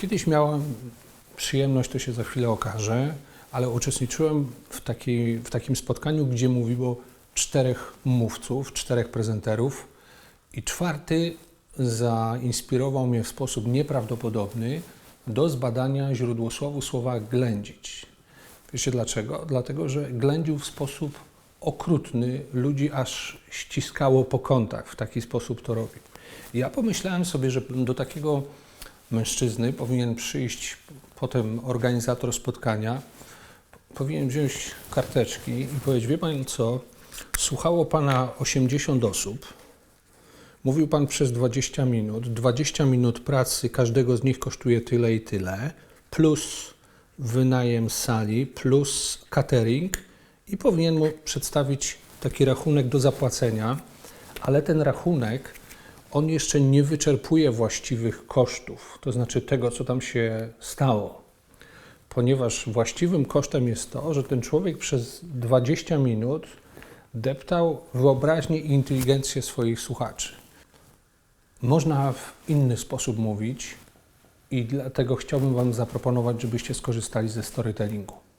Kiedyś miałem przyjemność, to się za chwilę okaże, ale uczestniczyłem w, takiej, w takim spotkaniu, gdzie mówiło czterech mówców, czterech prezenterów i czwarty zainspirował mnie w sposób nieprawdopodobny do zbadania źródłosłowu słowa ględzić. Wiecie dlaczego? Dlatego, że ględził w sposób okrutny, ludzi aż ściskało po kątach, w taki sposób to robił. I ja pomyślałem sobie, że do takiego mężczyzny powinien przyjść potem organizator spotkania, powinien wziąć karteczki i powiedzieć, wie pan co, słuchało pana 80 osób, mówił pan przez 20 minut, 20 minut pracy każdego z nich kosztuje tyle i tyle, plus wynajem sali, plus catering i powinien mu przedstawić taki rachunek do zapłacenia, ale ten rachunek on jeszcze nie wyczerpuje właściwych kosztów, to znaczy tego, co tam się stało. Ponieważ właściwym kosztem jest to, że ten człowiek przez 20 minut deptał wyobraźnię i inteligencję swoich słuchaczy. Można w inny sposób mówić i dlatego chciałbym Wam zaproponować, żebyście skorzystali ze storytellingu.